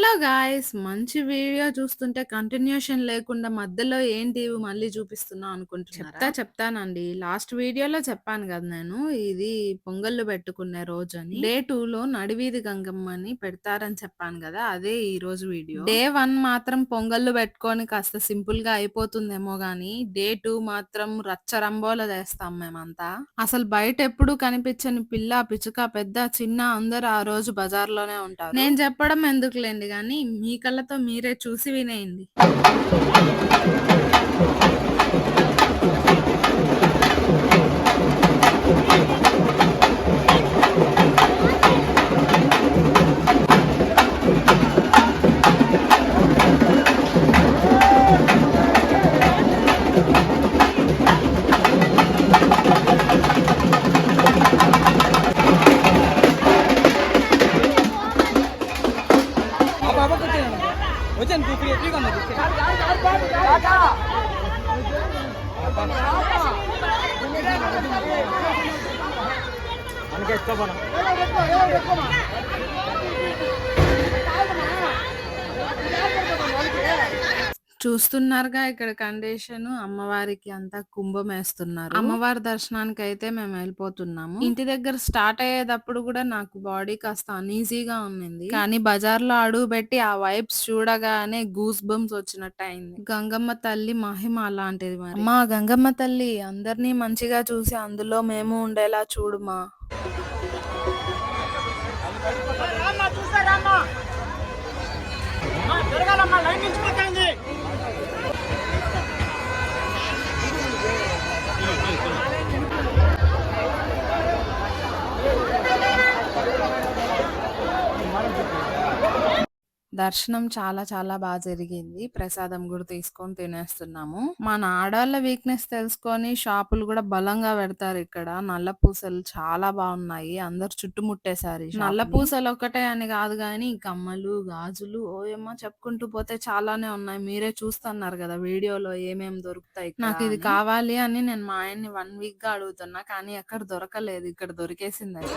Hello guys! మంచి video చూస్తుంటే continuation లేకుండా మధ్యలో ఏంటి మళ్ళీ చూపిస్తున్నావు అనుకుంటున్నారా? చెప్తా చెప్తానండి. లాస్ట్ వీడియోలో చెప్పాను గదా నేను ఇది పొంగల్లు పెట్టుకునే రోజని. డే 2లో నడివీధి గంగమ్మని పెడతారని చెప్పాను గదా! అదే ఈరోజు వీడియో. డే 1 మాత్రం పొంగల్లు పెట్టుకొని కాస్త సింపుల్‌గా అయిపోతుందేమో గానీ, డే 2 మాత్రం రచ్చరంబోల చేస్తాం మేమంతా. అసలు బయటెప్పుడూ కనిపించని పిల్ల, పిచుక, పెద్ద, చిన్న అందరూ ఆ రోజు బజార్‌లోనే ఉంటారు. నేను చెప్పడం ఎందుకులేండి కానీ మీ కళ్ళతో మీరే చూసి వినేయండి. బాబా కూర్చోండి వచ్చాను కూర్చో ఎట్లుగా ఉంది మనకి ఎక్కువ చూస్తున్నారుగా ఇక్కడ కండిషన్ అమ్మవారికి అంతా కుంభమేస్తున్నారు. అమ్మవారి దర్శనానికి అయితే మేము వెళ్ళిపోతున్నాము. ఇంటి దగ్గర స్టార్ట్ అయ్యేటప్పుడు కూడా నాకు బాడీ కాస్త అన్ఈజీగా ఉన్నింది. కానీ బజార్‌లో అడుగుపెట్టి ఆ వైబ్స్ చూడగానే గూస్ బంప్స్ వచ్చినట్టు అయింది. గంగమ్మ తల్లి మహిమ అలాంటిది మరి. అమ్మా గంగమ్మ తల్లి అందరినీ మంచిగా చూసి అందులో మేము ఉండేలా చూడుమా. రామ్మా చూసా రామ్మా జరగాలమ్మా లైన్ దర్శనం చాలా చాలా బాగా జరిగింది. ప్రసాదం కూడా తీసుకొని తినేస్తున్నాము. మన ఆడవాళ్ళ వీక్‌నెస్ తెలుసుకొని షాపులు కూడా బలంగా పెడతారు ఇక్కడ. నల్ల పూసలు చాలా బాగున్నాయి. అందరూ చుట్టుముట్టేసారు ఈ నల్ల పూసలు ఒక్కటే అని కాదు గానీ కమ్మలు, గాజులు ఓయమ్మ చెప్పుకుంటూ పోతే చాలానే ఉన్నాయి. మీరే చూస్తున్నారు కదా వీడియోలో ఏమేమి దొరుకుతాయి ఇక్కడ నాకు ఇది. కావాలి అని నేను మా ఆయన్ని 1 వీక్‌గా అడుగుతున్నా. కానీ ఎక్కడ దొరకలేదు. ఇక్కడ దొరికేసిందయితే.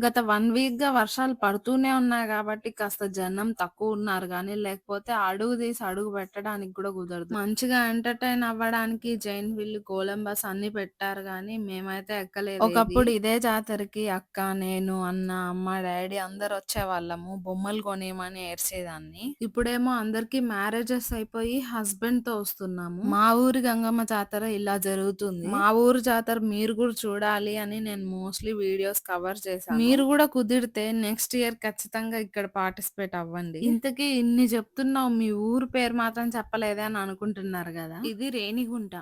గత 1 వీక్‌గా వర్షాలు పడుతూనే ఉన్నాయి కాబట్టి కాస్త జనం తక్కువ ఉన్నారు గానీ, లేకపోతే అడుగు తీసి అడుగు పెట్టడానికి కూడా కుదరదు. మంచిగా ఎంటర్‌టైన్ అవ్వడానికి జైంట్ వీల్, కొలంబస్ అన్నీ పెట్టారు గానీ, మేమైతే ఎక్కలేదు ఒకప్పుడు ఇదే జాతరకి అక్క, నేను, అన్న, అమ్మ, డ్యాడీ అందరూ వచ్చేవాళ్ళము. బొమ్మలు కొనియమని ఏడ్చేదాన్ని. ఇప్పుడేమో అందరికీ మ్యారేజెస్ అయిపోయి హస్బెండ్‌తో వస్తున్నాము. మా ఊరి గంగమ్మ జాతర ఇలా జరుగుతుంది. మా ఊరు జాతర మీరు కూడా చూడాలి అని నేను మోస్ట్‌లీ వీడియోస్ కవర్ చేశాను. మీరు కూడా కుదిరితే నెక్స్ట్ ఇయర్ ఖచ్చితంగా ఇక్కడ పార్టిసిపేట్ అవ్వండి. ఇంతకీ ఇన్ని చెప్తున్నావు మీ ఊరు పేరు మాత్రం చెప్పలేదే అని అనుకుంటున్నారు కదా! ఇది రేణిగుంట.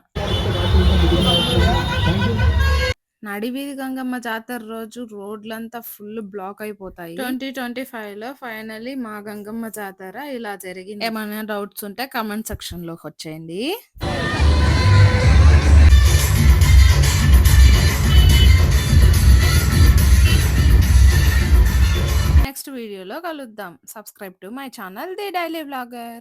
నడివీధి గంగమ్మ జాతర రోజు రోడ్లంతా ఫుల్ బ్లాక్ అయిపోతాయి. 2025లో ఫైనల్లీ మా గంగమ్మ జాతర ఇలా జరిగింది. ఏమైనా డౌట్స్ ఉంటే కామెంట్ సెక్షన్‌లోకి వీడియోలో కలుద్దాం. Subscribe to my channel the daily vlogger.